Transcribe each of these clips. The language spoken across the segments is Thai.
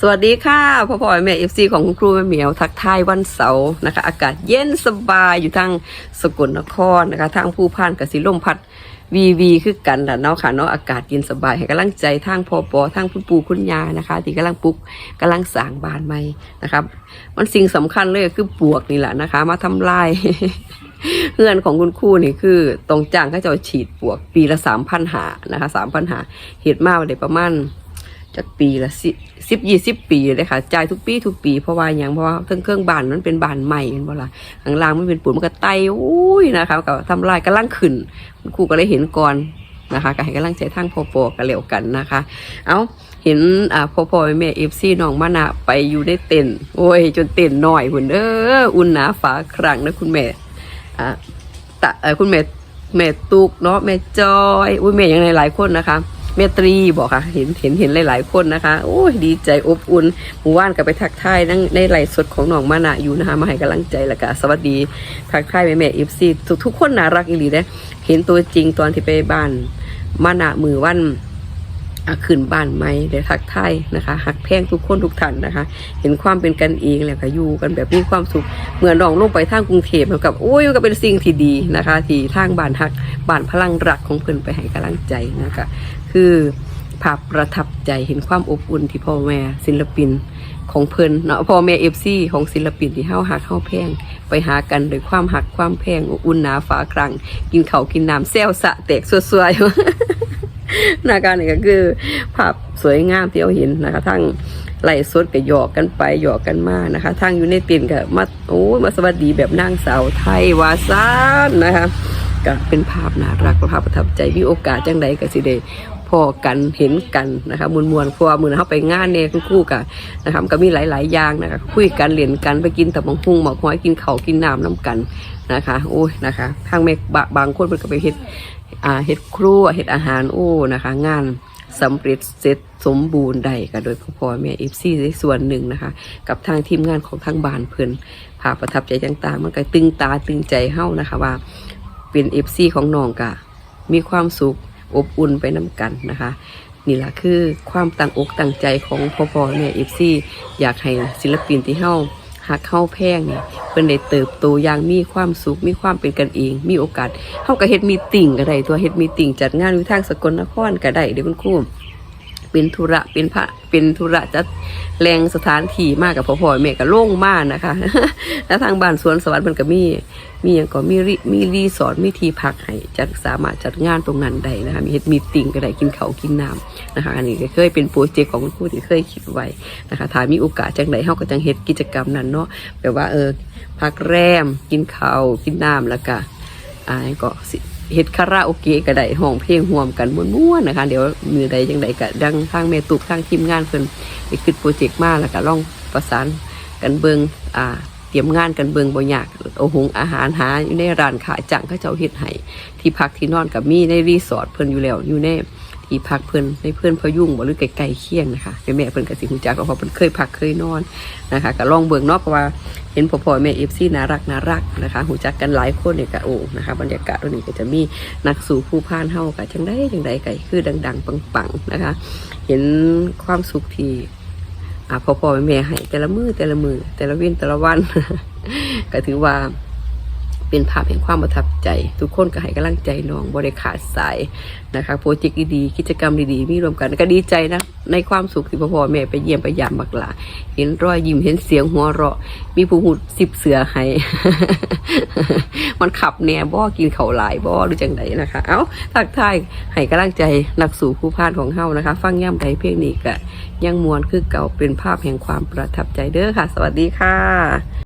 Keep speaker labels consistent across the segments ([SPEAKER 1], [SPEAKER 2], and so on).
[SPEAKER 1] สวัสดีค่ะพ่อพ่อแม่เอฟซีของคุณครูแม่เหมียวทักทายวันเสาร์นะคะ อากาศเย็นสบายอยู่ทางสกลนครนะคะทางผู้พานกับสิลมพัดวีวีคือกันแหละเนาะค่ะเนาะอากาศเย็นสบายให้กำลังใจทางพ่อปอทางคุณปู่คุณยานะคะ ที่กำลังปลุกกำลังสร้างบานใหม่นะครับ มันสิ่งสำคัญเลยคือปวกนี่แหละนะคะ มาทำลายเงื่อนของคุณครูนี่คือ ตรงจ้างเขาจะฉีดปวกปีละสามพันหานะคะสามพันหาเหตุมากเลยประมาณ จากปีละสิสิบยี่สิบปีเลยค่ะจ่ายทุกปีทุกปีเพราะว่าอย่างเพราะว่าเครื่องเครื่องบานมันเป็นบานใหม่เป็นเวลาข้างล่างมันเป็นปูนมันก็ไตอุ้ยนะคะก็ทำลายกำลังขึ้นครูก็เลยเห็นก่อนนะคะก็ให้กำลังใจทางพอปอกันเร็วกันนะคะ เอาเห็นอ่าพอพอแม่เอฟซีน้องมานะไปอยู่ในเต็นโอ้ย จนเต็นหน่อยหุ่นเอออุ่นหนาฝาครั้งนะคุณแม่อ่าตะคุณแม่แม่ตุกเนาะแม่จอยอุ้ยแม่ยังไงหลายคนนะคะ เมตรีบอกค่ะ เห็นเห็นเห็นหลาย ๆ คนนะคะโอ้ยดีใจอบอุ่นหมู่บ้านก็ไปทักทายนั่งในไหลสดของน้องมานะอยู่นะคะมาให้กำลังใจแล้วก็สวัสดีทักทายแม่แม่เอฟซีทุกทุกคนน่ารักอีหลีเด้เห็นตัวจริงตอนที่ไปบ้านมานะมือวันอ ขึ้นบ้านใหมเดี๋ยวทักทายนะคะหักแพงทุกคนทุกท่านนะคะ เห็นความเป็นกันเองแล้วก็อยู่กันแบบมีความสุขเหมือนน้องลงไปทางกรุงเทพเหมือนกับโอ้ยก็เป็นสิ่งที่ดีนะคะ ที่ทางบ้านหักบ้านพลังรักของเพิ่นไปให้กำลังใจนะคะคือภาพประทับใจเห็นความอบอุ่นที่พ่อแม่ศิลปินของเพิ่นเนาะพ่อแม่เอฟซีของศิลปินที่เฮาหักเฮาแพง ไปหากันโดวยความหักความแพงอบอุ่นหนาฝาครัง กินเขากินน้ำแซวสะแตกสวยๆ นาการนี่ก็คือ ภาพสวยงามที่เราเห็นนะคะ ทั้งไหลสดก็หยอกกันไปหยอกกันมานะคะ ทั้งอยู่ในเตียนก็มาโอ้มาสวัสดีแบบนางสาวไทยวาซานนะคะก็เป็นภาพน่ารักภาพประทับใจมีโอกาสจังใดก็สิได้พอกันเห็นกันนะคะมวลมวลเพราะว่ามือเขาไปงานเนี่ยคู่กันนะครับก็มีหลาย ๆ อย่างนะคะคุยกันเรียนกันไปกินแต่บางหุ่งหมอกห้อยกินเขากินน้ำน้ำกันนะคะโอ้ยนะคะทางแม่บางคนเพิ่นก็ไปเฮ็ด เฮ็ดครัวเฮ็ดอาหารโอ้นะคะ งานสำเร็จเสร็จสมบูรณ์ได้ก็โดยพ่อแม่เอฟซีในส่วนหนึ่งนะคะ กับทางทีมงานของทางบ้านเพิ่นภาพประทับใจต่างๆมันก็ตึงตาตึงใจเฮ้านะคะว่า เป็นเอฟซีของน้องกะมีความสุขอบอุ่นไปน้ำกันนะคะนี่แหละคือความตั้งอกตั้งใจของพ่อพ่อแม่เอฟซีอยากให้ศิลปินที่เฮ้า หากเข้าแพงเนี่ยเพิ่นได้เติบโตอย่างมีความสุขมีความเป็นกันเอง มีโอกาสเฮาก็เฮ็ดมีติ่งก็ได้ตัวเฮ็ดมีติ่งจัดงานอยู่ทางสกลนครก็ได้เด้อคุณครู เป็นธุระเป็นพระเป็นธุระจัดแรงสถานที่มากกับพ่อพ่อแม่ก็โล่งมากนะคะ แล้วทางบ้านสวนสวรรค์มันก็มี มีอย่างก็มีริมีรีสอร์ทมีที่พักให้จัดสามารถจัดงานตรงนั้นได้นะคะ มีเฮ็ดมีติ่งก็ได้กินเขากินน้ำนะคะ อันนี้ก็เคยเป็นโปรเจกต์ของคุณครูที่เคยคิดไว้นะคะถ้ามีโอกาสจังไดเฮาก็จังเฮ็ดกิจกรรมนั้นเนาะแบบว่าเออพักแรมกินเขากินน้ำแล้วก็อ่าก็สิ เฮ็ดคาราโอเกะก็ได้ห้องเพลงห่วมกันม่วนๆนะคะ เดี๋ยวมือใดจังใดก็ดังทางเมตุกทางทีมงานเพิ่นไปคิดโปรเจกต์มาแล้วก็ลองประสานกันเบิงอ่าเตรียมงานกันเบิงบ่ยากเอาหงอาหารหาอยู่ในร้านขายจังเขาเจ้าเฮ็ดให้ที่พักที่นอนกับมีในรีสอร์ทเพิ่นอยู่แล้วอยู่ใน ที่พักเพิ่อนในเพิ่อนพยุงบ่หรือไกลๆเคียงนะคะแม่แม่เพิ่อนก็สิฮู้จักเพราะเพิ่อนเคยพักเคยนอนนะคะก็ลองเบิ่งเนาะเพราะว่าเห็นพ่อพ่อแม่เอฟซีน่ารักน่ารักนะคะหูจักกันหลายคนเนี่ยก็โอ้นะคะบรรยากาศตรงนี้ก็จะมีนักสู่ผู้พานเฮากับจังได้จังใดไก่คือดัง ๆ ปังๆนะคะ เห็นความสุขที่อ่าพ่อพ่อแม่แม่ให้แต่ละมือแต่ละมือแต่ละเว้นแต่ละวันก็ถือว่า เป็นภาพแห่งความประทับใจ ทุกคนก็ให้กำลังใจน้องบริขาดสายนะคะโปรเจกต์ดีๆกิจกรรมดีๆมีรวมกันก็ดีใจนะ ในความสุขที่พ่อแม่ไปเยี่ยมไปยามบักหลาเห็นรอยยิ้มเห็นเสียงหัวเราะ มีผู้หูสิบเสือให้ มันขับแน่บ่กินเขาหลายบ่หรือจังไดนะคะ เอ้าทักทายให้กำลังใจนักสู่ผู้พานของเฮานะคะ ฟังย่ำใดเพลงนี้ก็ยังมวนคือเก่าเป็นภาพแห่งความประทับใจเด้อค่ะ สวัสดีค่ะ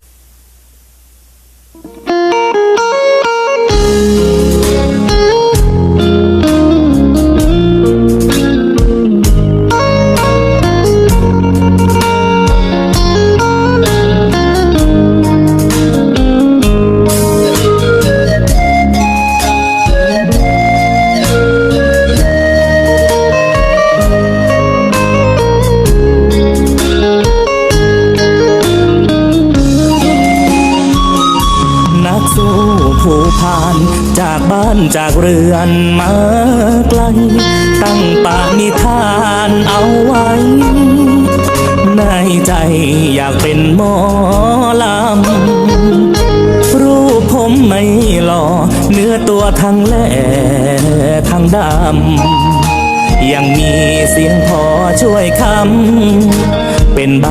[SPEAKER 2] จากบ้านจากเรือนมาไกล ตั้งปานิธานเอาไว้ ในใจอยากเป็นหมอลำ รูปผมไม่หล่อ เนื้อตัวทั้งแหล่ทั้งดำ ยังมีเสียงพอช่วยคำ เป็นใบ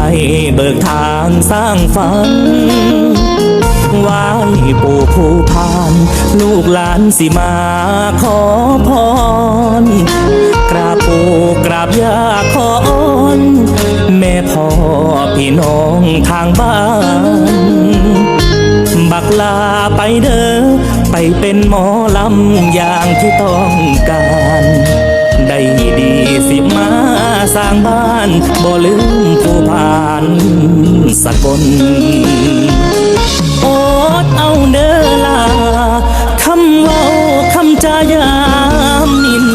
[SPEAKER 2] เบิกทางสร้างฝัน ผู้พาน ลูกหลานสิมาขอพร กราบปู่กราบย่าขออ้อนแม่พ่อพี่น้องทางบ้าน บักลาไปเด้อไปเป็นหมอลำอย่างที่ต้องการได้ดีสิมาสร้างบ้านบ่ลืมผู้ผ่านสกลโอ ดเอาเด้อลาคำเว้าคำจายามนิน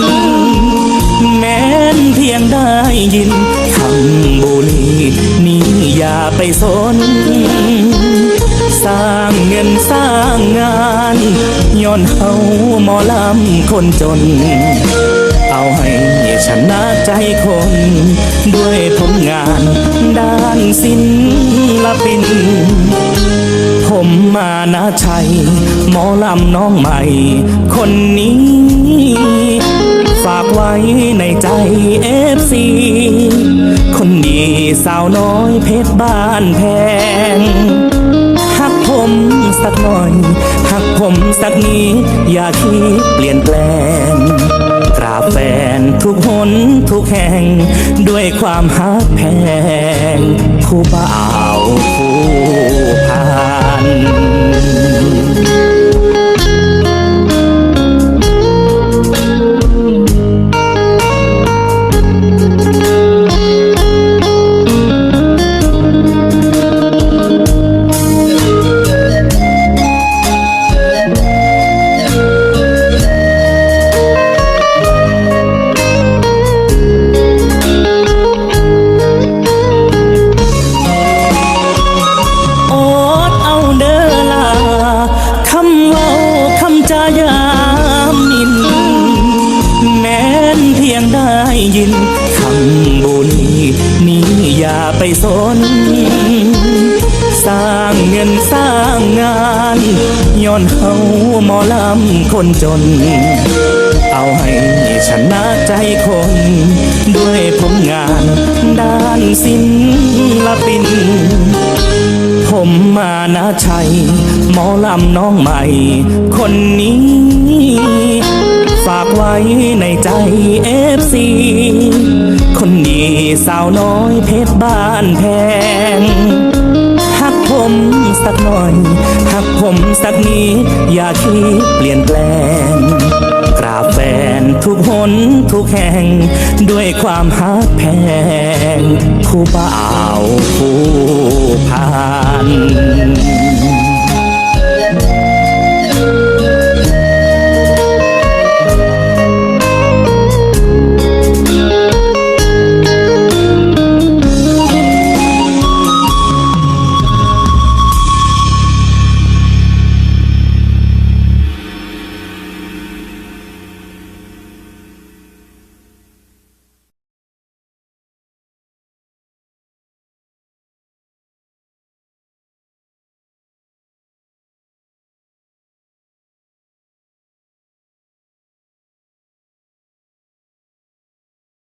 [SPEAKER 2] แม้นเพียงได้ยินคำบุรีนี่อย่าไปสน สร้างเงินสร้างงานย้อนเฮาหมอลำคนจน เอาให้ชนะใจคน ด้วยผลงานด้านศิลปิน ผมมานาชัย หมอลำน้องใหม่ คนนี้ ฝากไว้ในใจเอฟซีคนดีสาวน้อยเพชรบ้านแพงหักผมสักหน่อยหักผมสักนิดอย่าคิดเปลี่ยนแปลงกราบแฟนทุกหนทุกแห่ง ด้วยความหักแพงผู้บ่าวผู้ผ่า นางเงินสร้างงานย้อนเฮาหมอลำคนจน เอาให้ชนะใจคน ด้วยผลงานด้านศิลปิน ผมมานาชัย หมอลำน้องใหม่ คนนี้ ฝากไว้ในใจเอฟซีคนดีสาวน้อยเพชรบ้านแพง ผมสักหน่อย หักผมสักนิดอย่าคิดเปลี่ยนแปลง กราบแฟนทุกหนทุกแห่ง ด้วยความหักแพง ผู้บ่าวผู้ผ่าน